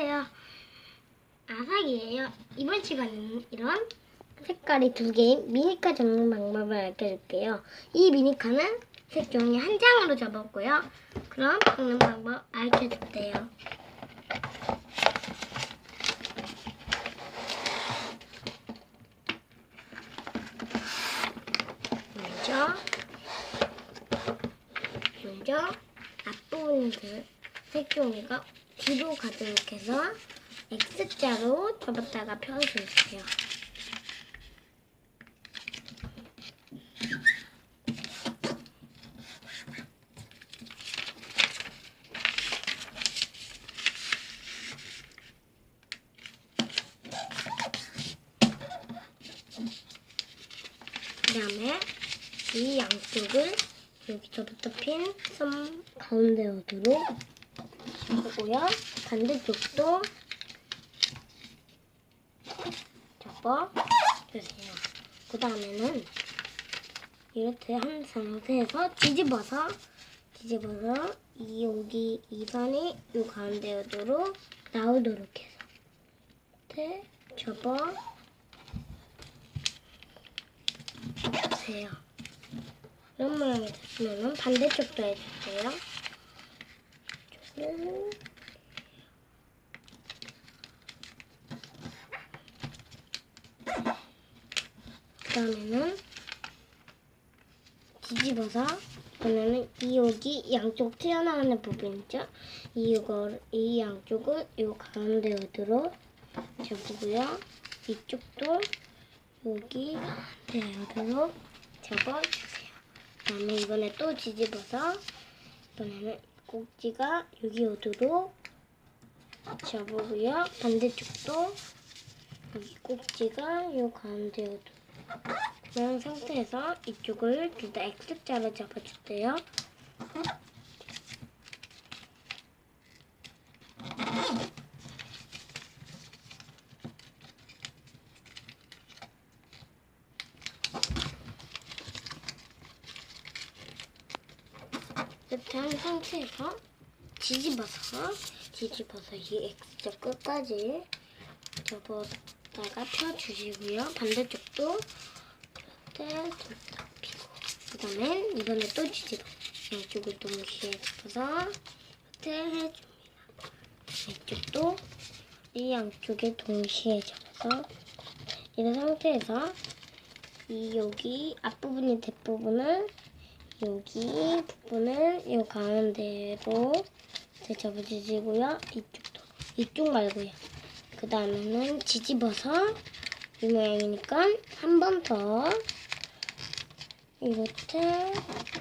안녕하세요. 아삭이에요. 이번 시간에는 이런 색깔이 두 개인 미니카 접는 방법을 알려줄게요. 이 미니카는 색 종이 한 장으로 접었고요. 그럼 접는 방법 알려줄게요. 먼저 먼저 앞부분 그 색종이가 뒤로 가도록 해서 X자로 접었다가 펴주세요. 그 다음에 이 양쪽을 여기서부터 핀섬 가운데 어디로 접고요. 반대쪽도 접어 주세요. 그 다음에는 이렇게 한 상태에서 뒤집어서 뒤집어서 이 여기 이 반이 이 가운데 어디로 나오도록 해서 이렇게 접어 주세요. 이런 모양이 됐으면 반대쪽도 해주세요. 그 다음에는 뒤집어서 이번에는 이 여기 양쪽 튀어나오는 부분 있죠? 이거 이 양쪽을 이 가운데 어디로 접고요. 이쪽도 여기 가운데 어디로 접어주세요. 그다음에 이번에 또 뒤집어서 이번에는 꼭지가 여기 어디로 접으고요. 반대쪽도 여기 꼭지가 요 가운데 어디로 그런 상태에서 이쪽을 둘 다 X자로 잡아주세요. 이렇게 한 상태에서 뒤집어서 뒤집어서 이 X자 끝까지 접었다가 펴주시고요. 반대쪽도 이렇게 둘다 피고 그 다음에 이번에 또 뒤집어 양쪽을 동시에 접어서 이렇게 해줍니다. 이쪽도 이 양쪽에 동시에 접어서 이런 상태에서 이 여기 앞부분이 뒷부분을 여기 부분을 이 가운데로 접어주시고요. 이쪽도 이쪽 말고요. 그 다음에는 뒤집어서 이 모양이니까 한 번 더 이렇게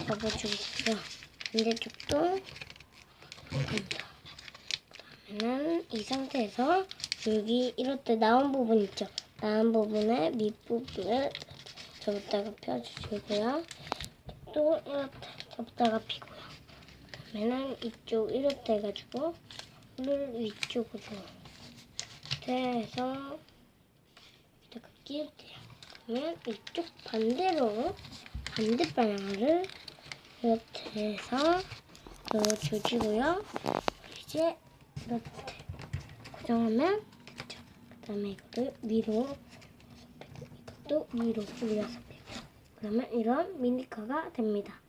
접어주고요. 반대쪽도 한번 더. 그 다음에는 이 상태에서 여기 이렇게 나온 부분 있죠? 나온 부분의 밑부분을 접었다가 펴주시고요. 또 이렇게 접다가 피고요. 그다음에는 이쪽 이렇게 해가지고 물 위쪽으로 이렇게 해서 여기다가 끼울게요. 그러면 이쪽 반대로 반대 방향을 이렇게 해서 넣어주시고요. 이제 이렇게 고정하면 됐죠. 그 다음에 이거를 위로 이것도 위로 올려서 그러면 이런 미니카가 됩니다.